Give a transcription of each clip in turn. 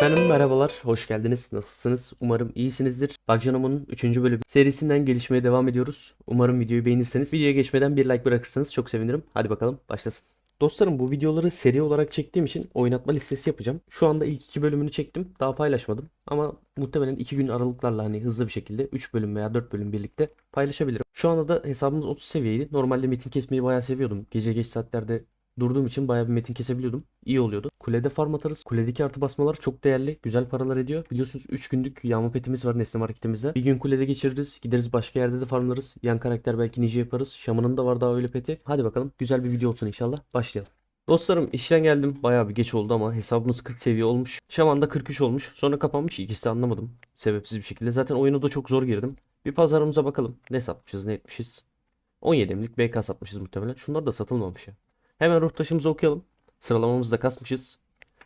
Efendim merhabalar, hoş geldiniz. Nasılsınız? Umarım iyisinizdir. Bakjanomo'nun 3. bölümü serisinden gelişmeye devam ediyoruz. Umarım videoyu beğenirseniz. Videoya geçmeden bir like bırakırsanız çok sevinirim. Hadi bakalım başlasın. Dostlarım bu videoları seri olarak çektiğim için oynatma listesi yapacağım. Şu anda ilk iki bölümünü çektim. Daha paylaşmadım. Ama muhtemelen 2 gün aralıklarla hani hızlı bir şekilde 3 bölüm veya 4 bölüm birlikte paylaşabilirim. Şu anda da hesabımız 30 seviyeydi. Normalde metin kesmeyi bayağı seviyordum. Gece geç saatlerde durduğum için bayağı bir metin kesebiliyordum. İyi oluyordu. Kulede farm atarız. Kuledeki artı basmalar çok değerli. Güzel paralar ediyor. Biliyorsunuz 3 günlük yağma petimiz var Nesne Market'imizde. Bir gün kulede geçiririz. Gideriz başka yerde de farmlarız. Yan karakter belki nice yaparız. Şamanın da var daha öyle peti. Hadi bakalım. Güzel bir video olsun inşallah. Başlayalım. Dostlarım işten geldim. Bayağı bir geç oldu ama hesabımız 40 seviye olmuş. Şaman da 43 olmuş. Sonra kapanmış. İkisi de anlamadım. Sebepsiz bir şekilde. Zaten oyunu da çok zor girdim. Bir pazarımıza bakalım. Ne satmışız ne etmişiz. 17'lik BK satmışız muhtemelen. Şunlar da satılmamış ya. Hemen ruh taşımızı okuyalım. Sıralamamızı da kasmışız.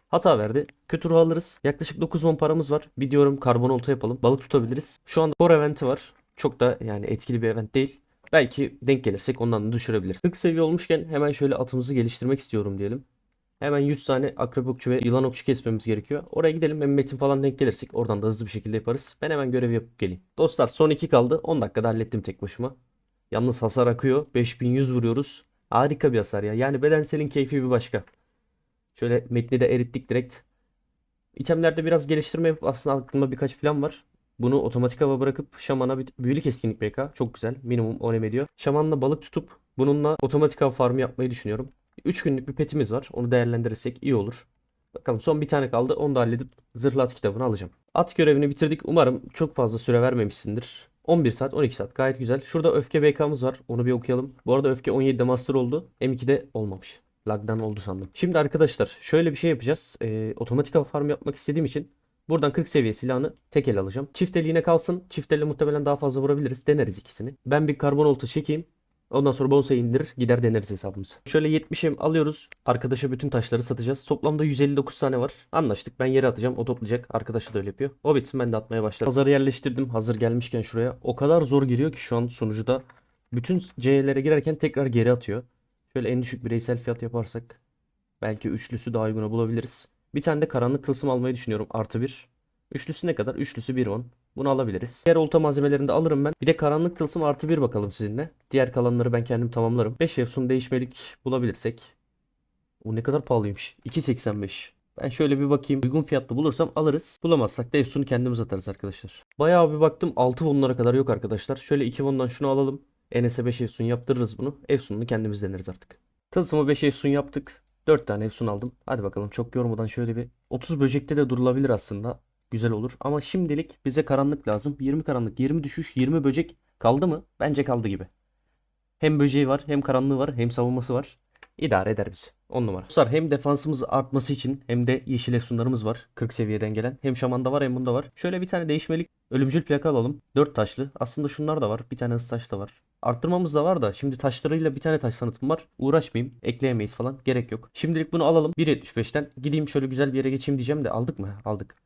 Hata verdi. Kötü ruh alırız. Yaklaşık 9 won paramız var. Bir diyorum karbon olta yapalım. Balık tutabiliriz. Şu anda core eventi var. Çok da yani etkili bir event değil. Belki denk gelirsek ondan da düşürebiliriz. 40 seviye olmuşken hemen şöyle atımızı geliştirmek istiyorum diyelim. Hemen 100 tane akrep okçu ve yılan okçu kesmemiz gerekiyor. Oraya gidelim hem metin falan denk gelirsek oradan da hızlı bir şekilde yaparız. Ben hemen görev yapıp geleyim. Dostlar son 2 kaldı. 10 dakikada hallettim tek başıma. Yalnız hasar akıyor. 5100 vuruyoruz. Harika bir hasar ya. Yani bedenselin keyfi bir başka. Şöyle metni de erittik direkt. İtemlerde biraz geliştirme yapıp aslında aklımda birkaç plan var. Bunu otomatik hava bırakıp şamana bir büyülü keskinlik BK. Çok güzel. Minimum 10 ediyor. Şamanla balık tutup bununla otomatik hava farmı yapmayı düşünüyorum. 3 günlük bir petimiz var. Onu değerlendirirsek iyi olur. Bakalım son bir tane kaldı. Onu da halledip zırhlı at kitabını alacağım. At görevini bitirdik. Umarım çok fazla süre vermemişsindir. 11 saat 12 saat gayet güzel. Şurada öfke BK'mız var. Onu bir okuyalım. Bu arada öfke 17'de master oldu. M2'de olmamış. Lag'dan oldu sandım. Şimdi arkadaşlar şöyle bir şey yapacağız. Ee, otomatik hava farm yapmak istediğim için buradan 40 seviye silahını tek el alacağım. Çift eliğine kalsın. Çift elle muhtemelen daha fazla vurabiliriz. Deneriz ikisini. Ben bir karbon olta çekeyim. Ondan sonra bonsai indirir gider deneriz hesabımızı. Şöyle 70'im alıyoruz. Arkadaşa bütün taşları satacağız. Toplamda 159 tane var. Anlaştık. Ben yere atacağım. O toplayacak. Arkadaşı da öyle yapıyor. O bitsin ben de atmaya başlarım. Pazarı yerleştirdim. Hazır gelmişken şuraya. O kadar zor giriyor ki şu an sonucuda. Bütün C'lere girerken tekrar geri atıyor. Şöyle en düşük bireysel fiyat yaparsak. Belki üçlüsü daha uyguna bulabiliriz. Bir tane de karanlık tılsım almayı düşünüyorum. Artı bir. Üçlüsü ne kadar? Üçlüsü 1 on. Bunu alabiliriz. Diğer olta malzemelerini de alırım ben. Bir de karanlık tılsım artı bir bakalım sizinle. Diğer kalanları ben kendim tamamlarım. 5 efsun değişmelik bulabilirsek. O ne kadar pahalıymış. 2.85. Ben şöyle bir bakayım. Uygun fiyatlı bulursam alırız. Bulamazsak da efsunu kendimiz atarız arkadaşlar. Bayağı bir baktım 6 bunlara kadar yok arkadaşlar. Şöyle 2 bundan şunu alalım. Enes'e 5 efsun yaptırırız bunu. Efsununu kendimiz deneriz artık. Tılsımı 5 efsun yaptık. 4 tane efsun aldım. Hadi bakalım çok yormadan şöyle bir 30 böcekte de durulabilir aslında. Güzel olur. Ama şimdilik bize karanlık lazım. 20 karanlık, 20 düşüş, 20 böcek kaldı mı? Bence kaldı gibi. Hem böceği var, hem karanlığı var, hem savunması var. İdare eder bizi. 10 numara. Dostlar hem defansımız artması için hem de yeşil efsunlarımız var. 40 seviyeden gelen. Hem şamanda var hem bunda var. Şöyle bir tane değişmelik ölümcül plaka alalım. 4 taşlı. Aslında şunlar da var. Bir tane hız taş da var. Arttırmamız da var da şimdi taşlarıyla bir tane taş sanatım var. Uğraşmayayım. Ekleyemeyiz falan. Gerek yok. Şimdilik bunu alalım. 1.75'ten. Gideyim şöyle güzel bir yere geçeyim diyeceğim de aldık mı? Aldık.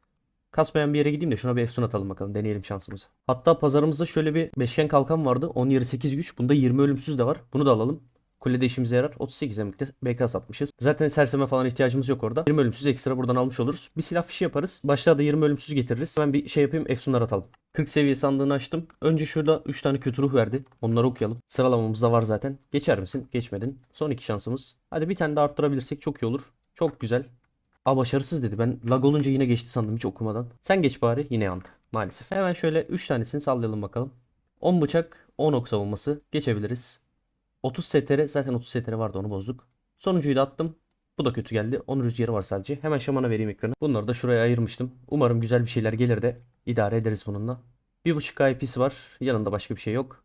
Kasmayan bir yere gideyim de şuna bir efsun atalım bakalım. Deneyelim şansımızı. Hatta pazarımızda şöyle bir beşgen kalkan vardı. 10 yarı 8 güç. Bunda 20 ölümsüz de var. Bunu da alalım. Kulede işimize yarar. 38 emekte BK satmışız. Zaten serseme falan ihtiyacımız yok orada. 20 ölümsüz ekstra buradan almış oluruz. Bir silah fişi yaparız. Başlığa da 20 ölümsüz getiririz. Hemen bir şey yapayım. Efsunlar atalım. 40 seviye sandığını açtım. Önce şurada 3 tane kötü ruh verdi. Onları okuyalım. Sıralamamız da var zaten. Geçer misin? Geçmedin. Son iki şansımız. Hadi bir tane de arttırabilirsek çok iyi olur. Çok güzel. Aa başarısız dedi. Ben lag olunca yine geçti sandım hiç okumadan. Sen geç bari yine yandı. Maalesef. Hemen şöyle 3 tanesini sallayalım bakalım. 10 bıçak, 10 ok savunması. Geçebiliriz. 30 STR zaten 30 STR vardı onu bozduk. Sonuncuyu da attım. Bu da kötü geldi. 10 rüzgarı var sadece. Hemen şamana vereyim ekranı. Bunları da şuraya ayırmıştım. Umarım güzel bir şeyler gelir de idare ederiz bununla. 1.5 KIP'si var. Yanında başka bir şey yok.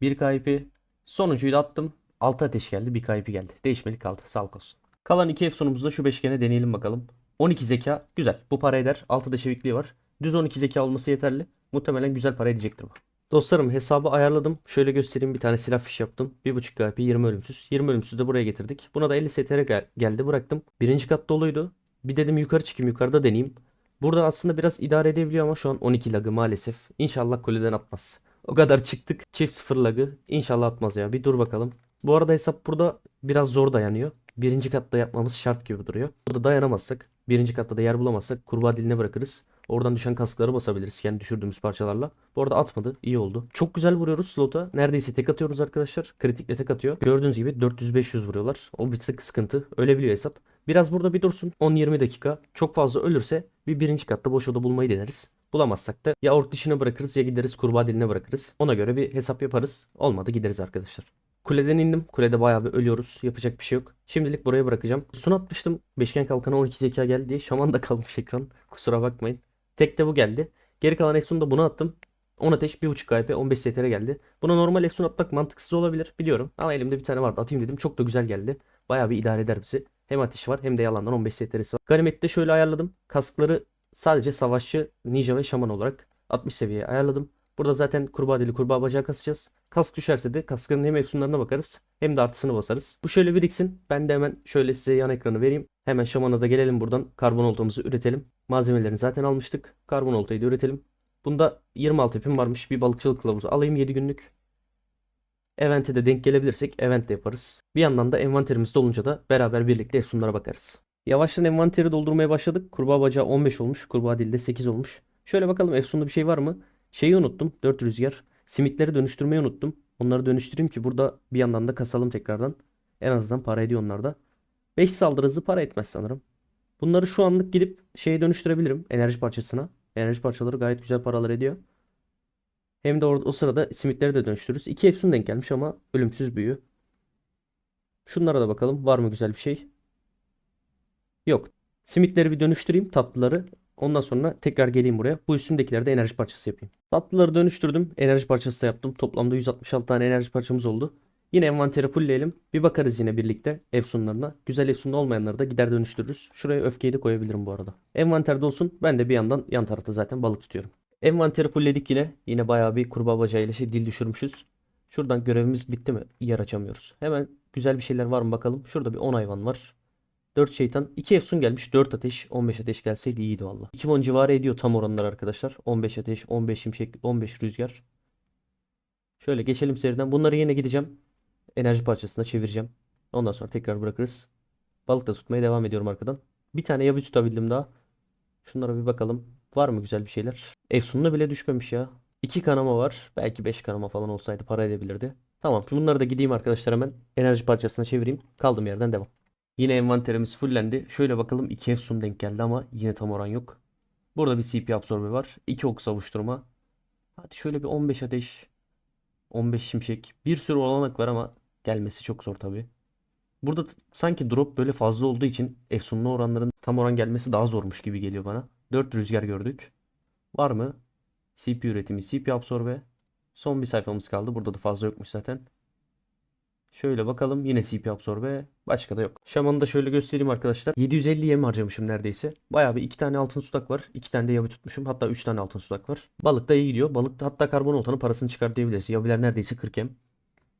1 KIP. Sonuncuyu da attım. 6 ateş geldi. 1 KIP geldi. Değişmelik kaldı. Sağlık olsun. Kalan iki efsunumuzda şu beşgene deneyelim bakalım. 12 zeka güzel. Bu para eder. 6'da çevikliği var. Düz 12 zeka olması yeterli. Muhtemelen güzel para edecektir bu. Dostlarım hesabı ayarladım. Şöyle göstereyim bir tane silah fiş yaptım. 1.5 GP 20 ölümsüz. 20 ölümsüz de buraya getirdik. Buna da 50 STR gel- geldi bıraktım. Birinci kat doluydu. Bir dedim yukarı çıkayım yukarıda deneyeyim. Burada aslında biraz idare edebiliyor ama şu an 12 lagı maalesef. İnşallah kuleden atmaz. O kadar çıktık. Çift sıfır lagı. İnşallah atmaz ya. Bir dur bakalım. Bu arada hesap burada biraz zor dayanıyor. Birinci katta yapmamız şart gibi duruyor. Burada dayanamazsak Birinci katta da yer bulamazsak kurbağa diline bırakırız. Oradan düşen kaskları basabiliriz kendi düşürdüğümüz parçalarla. Bu arada atmadı. iyi oldu. Çok güzel vuruyoruz slota. Neredeyse tek atıyoruz arkadaşlar. Kritikle tek atıyor. Gördüğünüz gibi 400-500 vuruyorlar. O bir tık sıkıntı. Ölebiliyor hesap. Biraz burada bir dursun. 10-20 dakika. Çok fazla ölürse bir birinci katta boş oda bulmayı deneriz. Bulamazsak da ya ork dışına bırakırız ya gideriz kurbağa diline bırakırız. Ona göre bir hesap yaparız. Olmadı gideriz arkadaşlar. Kuleden indim. Kulede bayağı bir ölüyoruz. Yapacak bir şey yok. Şimdilik buraya bırakacağım. Sun atmıştım. Beşgen kalkana 12 zeka geldi. Şaman da kalmış ekran. Kusura bakmayın. Tek de bu geldi. Geri kalan Efsun'u da bunu attım. 10 ateş 1.5 KP 15 STR geldi. Buna normal Efsun atmak mantıksız olabilir biliyorum. Ama elimde bir tane vardı atayım dedim. Çok da güzel geldi. Bayağı bir idare eder bizi. Hem ateş var hem de yalandan 15 STR'si var. Ganimette şöyle ayarladım. Kaskları sadece savaşçı, ninja ve şaman olarak 60 seviyeye ayarladım. Burada zaten kurbağa dili kurbağa bacağı kasacağız. Kask düşerse de kaskların hem efsunlarına bakarız hem de artısını basarız. Bu şöyle biriksin. Ben de hemen şöyle size yan ekranı vereyim. Hemen şamana da gelelim buradan. Karbon oltamızı üretelim. Malzemelerini zaten almıştık. Karbon oltayı da üretelim. Bunda 26 ipim varmış. Bir balıkçılık kılavuzu alayım 7 günlük. Event'e de denk gelebilirsek event de yaparız. Bir yandan da envanterimiz dolunca da beraber birlikte efsunlara bakarız. Yavaştan envanteri doldurmaya başladık. Kurbağa bacağı 15 olmuş. Kurbağa dilde 8 olmuş. Şöyle bakalım efsunda bir şey var mı? Şeyi unuttum. 4 rüzgar. Simitleri dönüştürmeyi unuttum. Onları dönüştüreyim ki burada bir yandan da kasalım tekrardan. En azından para ediyor onlar da. 5 saldırı hızı para etmez sanırım. Bunları şu anlık gidip şeye dönüştürebilirim. Enerji parçasına. Enerji parçaları gayet güzel paralar ediyor. Hem de orada, o sırada simitleri de dönüştürürüz. 2 efsun denk gelmiş ama ölümsüz büyü. Şunlara da bakalım. Var mı güzel bir şey? Yok. Simitleri bir dönüştüreyim tatlıları. Ondan sonra tekrar geleyim buraya. Bu üstündekileri de enerji parçası yapayım. Tatlıları dönüştürdüm. Enerji parçası da yaptım. Toplamda 166 tane enerji parçamız oldu. Yine envanteri fullleyelim. Bir bakarız yine birlikte efsunlarına. Güzel efsunlu olmayanları da gider dönüştürürüz. Şuraya öfkeyi de koyabilirim bu arada. Envanterde olsun. Ben de bir yandan yan tarafta zaten balık tutuyorum. Envanteri fullledik yine. Yine bayağı bir kurbağa bacağıyla şey dil düşürmüşüz. Şuradan görevimiz bitti mi? Yer açamıyoruz. Hemen güzel bir şeyler var mı bakalım. Şurada bir 10 hayvan var. 4 şeytan. 2 efsun gelmiş. 4 ateş. 15 ateş gelseydi iyiydi valla. 2 won civarı ediyor tam oranlar arkadaşlar. 15 ateş, 15 şimşek, 15 rüzgar. Şöyle geçelim seriden. Bunları yine gideceğim. Enerji parçasına çevireceğim. Ondan sonra tekrar bırakırız. Balık da tutmaya devam ediyorum arkadan. Bir tane yabi tutabildim daha. Şunlara bir bakalım. Var mı güzel bir şeyler? Efsun'la bile düşmemiş ya. 2 kanama var. Belki 5 kanama falan olsaydı para edebilirdi. Tamam. Bunları da gideyim arkadaşlar hemen. Enerji parçasına çevireyim. Kaldığım yerden devam. Yine envanterimiz fullendi. Şöyle bakalım 2 Efsun denk geldi ama yine tam oran yok. Burada bir CP absorbe var. 2 ok savuşturma. Hadi şöyle bir 15 ateş. 15 şimşek. Bir sürü olanak var ama gelmesi çok zor tabii. Burada sanki drop böyle fazla olduğu için efsunlu oranların tam oran gelmesi daha zormuş gibi geliyor bana. 4 rüzgar gördük. Var mı? CP üretimi, CP absorbe. Son bir sayfamız kaldı. Burada da fazla yokmuş zaten. Şöyle bakalım yine CP absorbe. Başka da yok. Şamanı da şöyle göstereyim arkadaşlar. 750 yem harcamışım neredeyse. Bayağı bir iki tane altın sudak var. iki tane de yabi tutmuşum. Hatta 3 tane altın sudak var. Balık da iyi gidiyor. Balık da hatta karbon oltanın parasını çıkar diyebiliriz. Yabiler neredeyse 40 yem.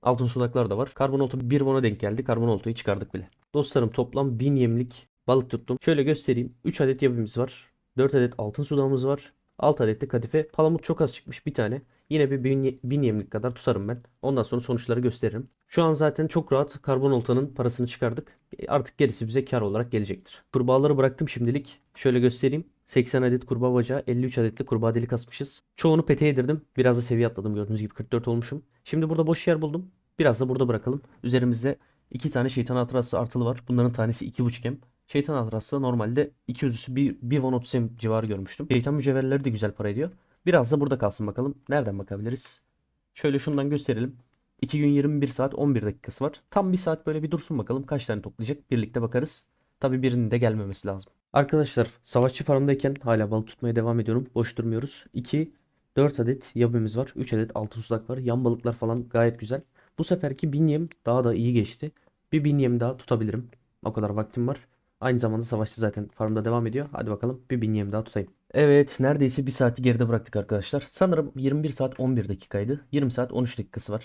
Altın sudaklar da var. Karbon olta 1 won'a denk geldi. Karbon oltayı çıkardık bile. Dostlarım toplam 1000 yemlik balık tuttum. Şöyle göstereyim. 3 adet yabimiz var. 4 adet altın sudağımız var. 6 adet de kadife. Palamut çok az çıkmış bir tane. Yine bir 1000 1000 yemlik kadar tutarım ben. Ondan sonra sonuçları gösteririm. Şu an zaten çok rahat karbon oltanın parasını çıkardık. Artık gerisi bize kar olarak gelecektir. Kurbağaları bıraktım şimdilik. Şöyle göstereyim. 80 adet kurbağa bacağı, 53 adet de kurbağa deli kasmışız. Çoğunu pete yedirdim. Biraz da seviye atladım gördüğünüz gibi 44 olmuşum. Şimdi burada boş yer buldum. Biraz da burada bırakalım. Üzerimizde iki tane şeytan hatırası artılı var. Bunların tanesi 2.5 hem. Şeytan hatırası normalde 200'üsü 1, 1 won 30 hem civarı görmüştüm. Şeytan mücevherleri de güzel para ediyor. Biraz da burada kalsın bakalım. Nereden bakabiliriz? Şöyle şundan gösterelim. 2 gün 21 saat 11 dakikası var. Tam bir saat böyle bir dursun bakalım kaç tane toplayacak. Birlikte bakarız. Tabi birinin de gelmemesi lazım. Arkadaşlar savaşçı farmdayken hala balık tutmaya devam ediyorum. Boş durmuyoruz. 2, 4 adet yabimiz var. 3 adet altın sudak var. Yan balıklar falan gayet güzel. Bu seferki bin yem daha da iyi geçti. Bir bin yem daha tutabilirim. O kadar vaktim var. Aynı zamanda savaşçı zaten farmda devam ediyor. Hadi bakalım bir bin yem daha tutayım. Evet neredeyse bir saati geride bıraktık arkadaşlar. Sanırım 21 saat 11 dakikaydı. 20 saat 13 dakikası var.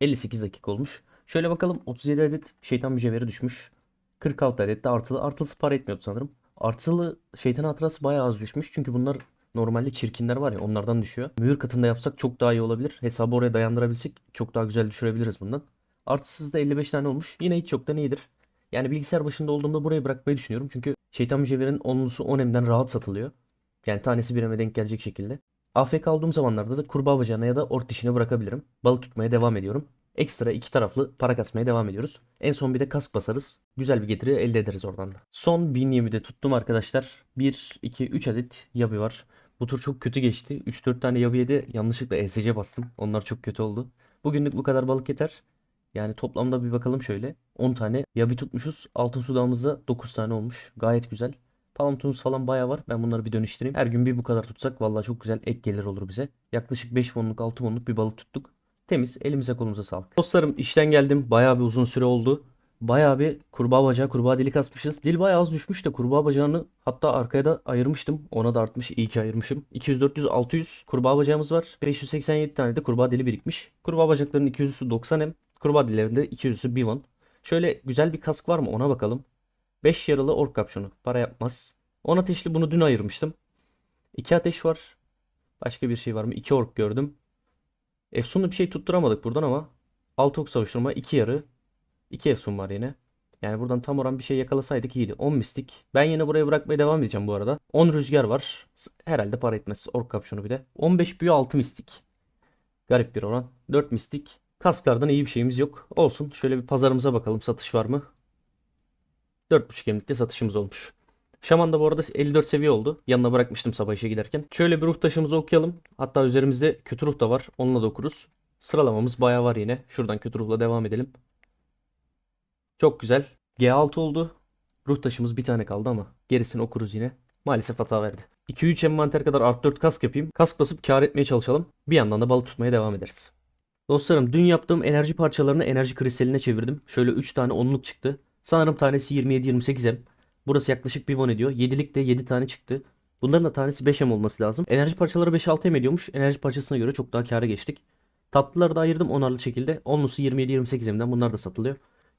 58 dakika olmuş. Şöyle bakalım 37 adet şeytan mücevheri düşmüş. 46 adet de artılı. Artılısı para etmiyordu sanırım. Artılı şeytan hatırası bayağı az düşmüş. Çünkü bunlar normalde çirkinler var ya onlardan düşüyor. Mühür katında yapsak çok daha iyi olabilir. Hesabı oraya dayandırabilsek çok daha güzel düşürebiliriz bundan. Artısız da 55 tane olmuş. Yine hiç yoktan iyidir. Yani bilgisayar başında olduğumda burayı bırakmayı düşünüyorum. Çünkü Şeytan mücevherin onlusu 10M'den rahat satılıyor. Yani tanesi 1M'e denk gelecek şekilde. AFK olduğum zamanlarda da kurbağa bacağına ya da ork dişine bırakabilirim. Balık tutmaya devam ediyorum. Ekstra iki taraflı para kasmaya devam ediyoruz. En son bir de kask basarız. Güzel bir getiri elde ederiz oradan da. Son 1020'de tuttum arkadaşlar. 1, 2, 3 adet yabi var. Bu tur çok kötü geçti. 3-4 tane yabiye de yanlışlıkla ESC bastım. Onlar çok kötü oldu. Bugünlük bu kadar balık yeter. Yani toplamda bir bakalım şöyle. 10 tane yabi tutmuşuz. Altın sudağımızda 9 tane olmuş. Gayet güzel. Palamutumuz falan bayağı var. Ben bunları bir dönüştüreyim. Her gün bir bu kadar tutsak vallahi çok güzel ek gelir olur bize. Yaklaşık 5 wonluk 6 wonluk bir balık tuttuk. Temiz. Elimize kolumuza sağlık. Dostlarım işten geldim. Bayağı bir uzun süre oldu. Bayağı bir kurbağa bacağı, kurbağa dili kasmışız. Dil bayağı az düşmüş de kurbağa bacağını hatta arkaya da ayırmıştım. Ona da artmış. İyi ki ayırmışım. 200, 400, 600 kurbağa bacağımız var. 587 tane de kurbağa dili birikmiş. Kurbağa bacaklarının 200'ü 90M. Kurbağa dillerinde 200'ü 1 won. Şöyle güzel bir kask var mı ona bakalım. 5 yaralı ork kapşonu. Para yapmaz. 10 ateşli bunu dün ayırmıştım. 2 ateş var. Başka bir şey var mı? 2 ork gördüm. Efsunlu bir şey tutturamadık buradan ama 6 ok savuşturma 2 yarı 2 Efsun var yine. Yani buradan tam oran bir şey yakalasaydık iyiydi. 10 mistik. Ben yine buraya bırakmaya devam edeceğim bu arada. 10 rüzgar var. Herhalde para etmez. Ork kapşonu bir de. 15 büyü 6 mistik. Garip bir oran. 4 mistik. Kasklardan iyi bir şeyimiz yok. Olsun. Şöyle bir pazarımıza bakalım. Satış var mı? 4.5 gemlikte satışımız olmuş. Şaman da bu arada 54 seviye oldu. Yanına bırakmıştım sabah işe giderken. Şöyle bir ruh taşımızı okuyalım. Hatta üzerimizde kötü ruh da var. Onunla da okuruz. Sıralamamız bayağı var yine. Şuradan kötü ruhla devam edelim. Çok güzel. G6 oldu. Ruh taşımız bir tane kaldı ama gerisini okuruz yine. Maalesef hata verdi. 2-3 envanter kadar art 4 kask yapayım. Kask basıp kar etmeye çalışalım. Bir yandan da balık tutmaya devam ederiz. Dostlarım dün yaptığım enerji parçalarını enerji kristaline çevirdim. Şöyle 3 tane onluk çıktı. Sanırım tanesi 27-28M. Burası yaklaşık 1 won ediyor. 7'lik de 7 tane çıktı. Bunların da tanesi 5M olması lazım. Enerji parçaları 5-6M ediyormuş. Enerji parçasına göre çok daha kâra geçtik. Tatlıları da ayırdım onarlı şekilde. Onlusu 27-28M'den bunlar da satılıyor.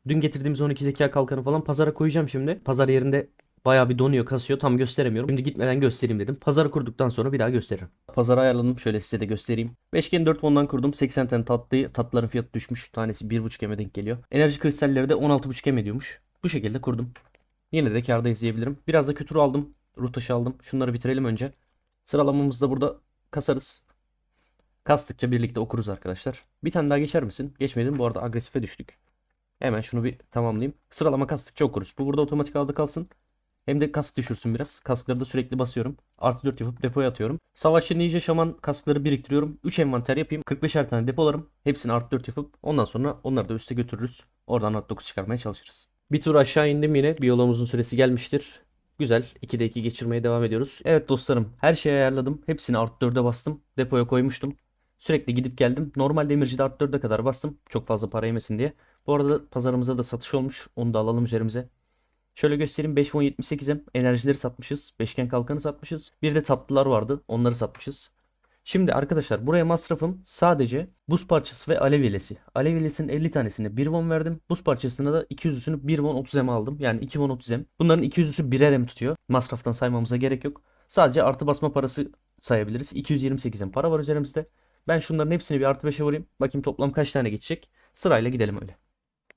Dün getirdiğimiz 12 zeka kalkanı falan pazara koyacağım şimdi. Pazar yerinde bayağı bir donuyor, kasıyor. Tam gösteremiyorum. Şimdi gitmeden göstereyim dedim. Pazarı kurduktan sonra bir daha gösteririm. Pazarı ayarladım. Şöyle size de göstereyim. Beşgen 4 won'dan kurdum. 80 tane tatlıyı. Tatlıların fiyatı düşmüş. Tanesi 1.5 eme denk geliyor. Enerji kristalleri de 16.5 em ediyormuş. Bu şekilde kurdum. Yine de kârda izleyebilirim. Biraz da kötü ruh aldım. Ruh aldım. Şunları bitirelim önce. Sıralamamızı da burada kasarız. Kastıkça birlikte okuruz arkadaşlar. Bir tane daha geçer misin? Geçmedim. Bu arada agresife düştük. Hemen şunu bir tamamlayayım. Sıralama kastıkça okuruz. Bu burada otomatik aldı kalsın. Hem de kask düşürsün biraz. Kaskları da sürekli basıyorum. Artı 4 yapıp depoya atıyorum. Savaşçı ninja şaman kaskları biriktiriyorum. 3 envanter yapayım. 45'er tane depolarım. Hepsini artı 4 yapıp ondan sonra onları da üste götürürüz. Oradan artı 9 çıkarmaya çalışırız. Bir tur aşağı indim yine. Biyologumuzun süresi gelmiştir. Güzel. 2'de 2 geçirmeye devam ediyoruz. Evet dostlarım her şeyi ayarladım. Hepsini artı 4'e bastım. Depoya koymuştum. Sürekli gidip geldim. Normal demircide artı 4'e kadar bastım. Çok fazla para yemesin diye. Bu arada pazarımıza da satış olmuş. Onu da alalım üzerimize. Şöyle göstereyim 5 won 78'em enerjileri satmışız. Beşgen kalkanı satmışız. Bir de tatlılar vardı. Onları satmışız. Şimdi arkadaşlar buraya masrafım sadece buz parçası ve alev yelesi. Alev yelesinin 50 tanesine 1 won verdim. Buz parçasına da 200'üsünü 1 won 30 em aldım. Yani 2 won 30 em. Bunların 200'üsü birer em tutuyor. Masraftan saymamıza gerek yok. Sadece artı basma parası sayabiliriz. 228 em para var üzerimizde. Ben şunların hepsini bir artı 5'e vurayım. Bakayım toplam kaç tane geçecek. Sırayla gidelim öyle.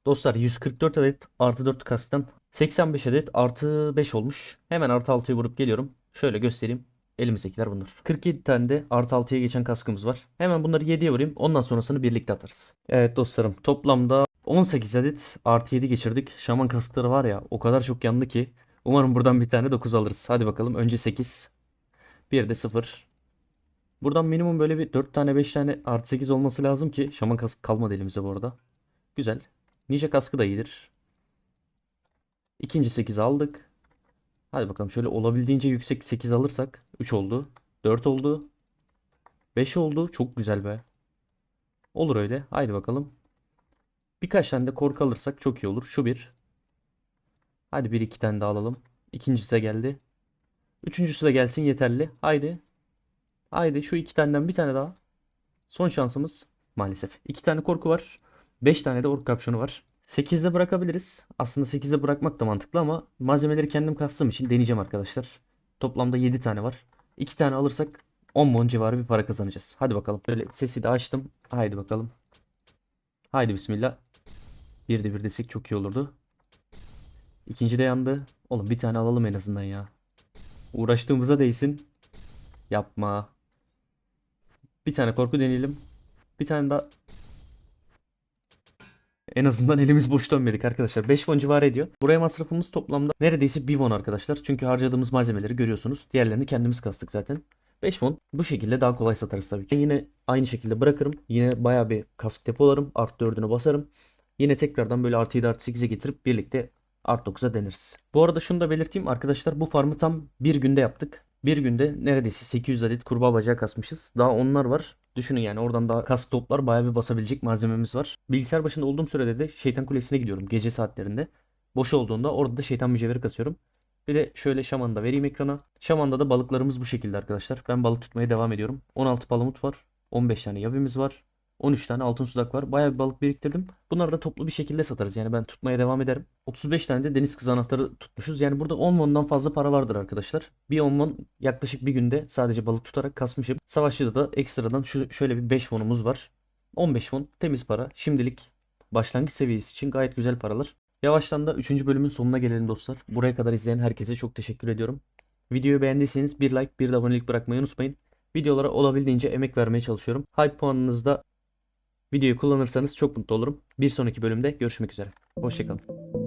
Dostlar 144 adet artı 4 kasktan 85 adet artı 5 olmuş. Hemen artı 6'ya vurup geliyorum. Şöyle göstereyim. Elimizdekiler bunlar. 47 tane de artı 6'ya geçen kaskımız var. Hemen bunları 7'ye vurayım. Ondan sonrasını birlikte atarız. Evet dostlarım toplamda 18 adet artı 7 geçirdik. Şaman kaskları var ya o kadar çok yandı ki. Umarım buradan bir tane 9 alırız. Hadi bakalım önce 8. Bir de 0. Buradan minimum böyle bir 4 tane 5 tane artı 8 olması lazım ki. Şaman kaskı kalmadı elimize bu arada. Güzel. Ninja kaskı da iyidir. İkinci 8 aldık. Hadi bakalım şöyle olabildiğince yüksek 8 alırsak 3 oldu. 4 oldu. 5 oldu. Çok güzel be. Olur öyle. Haydi bakalım. Birkaç tane de korku alırsak çok iyi olur. Şu bir. Hadi bir iki tane daha alalım. İkincisi de geldi. Üçüncüsü de gelsin yeterli. Haydi. Haydi şu iki taneden bir tane daha. Son şansımız maalesef. İki tane korku var. 5 tane de ork kapşonu var. 8'de bırakabiliriz. Aslında 8'de bırakmak da mantıklı ama malzemeleri kendim kastığım için deneyeceğim arkadaşlar. Toplamda 7 tane var. 2 tane alırsak 10 won civarı bir para kazanacağız. Hadi bakalım. Böyle sesi de açtım. Haydi bakalım. Haydi bismillah. Bir de bir desek çok iyi olurdu. İkinci de yandı. Oğlum bir tane alalım en azından ya. Uğraştığımıza değsin. Yapma. Bir tane korku deneyelim. Bir tane daha. En azından elimiz boş dönmedik arkadaşlar. 5 won civarı ediyor. Buraya masrafımız toplamda neredeyse 1 won arkadaşlar. Çünkü harcadığımız malzemeleri görüyorsunuz. Diğerlerini kendimiz kastık zaten. 5 won bu şekilde daha kolay satarız tabii ki. Yine aynı şekilde bırakırım. Yine bayağı bir kask depolarım. Art 4'ünü basarım. Yine tekrardan böyle artı 7 artı 8'e getirip birlikte art 9'a deneriz. Bu arada şunu da belirteyim arkadaşlar. Bu farmı tam bir günde yaptık. Bir günde neredeyse 800 adet kurbağa bacağı kasmışız. Daha onlar var. Düşünün yani oradan daha kask toplar bayağı bir basabilecek malzememiz var. Bilgisayar başında olduğum sürede de şeytan kulesine gidiyorum gece saatlerinde. Boş olduğunda orada da şeytan mücevheri kasıyorum. Bir de şöyle şamanı da vereyim ekrana. Şamanda da balıklarımız bu şekilde arkadaşlar. Ben balık tutmaya devam ediyorum. 16 palamut var. 15 tane yabimiz var. 13 tane altın sudak var. Bayağı bir balık biriktirdim. Bunları da toplu bir şekilde satarız. Yani ben tutmaya devam ederim. 35 tane de deniz kızı anahtarı tutmuşuz. Yani burada 10 won'dan fazla para vardır arkadaşlar. Bir 10 won yaklaşık bir günde sadece balık tutarak kasmışım. Savaşçıda da ekstradan şu şöyle bir 5 won'umuz var. 15 won temiz para. Şimdilik başlangıç seviyesi için gayet güzel paralar. Yavaştan da 3. bölümün sonuna gelelim dostlar. Buraya kadar izleyen herkese çok teşekkür ediyorum. Videoyu beğendiyseniz bir like bir de abonelik bırakmayı unutmayın. Videolara olabildiğince emek vermeye çalışıyorum. Hype puanınızda videoyu kullanırsanız çok mutlu olurum. Bir sonraki bölümde görüşmek üzere. Hoşçakalın.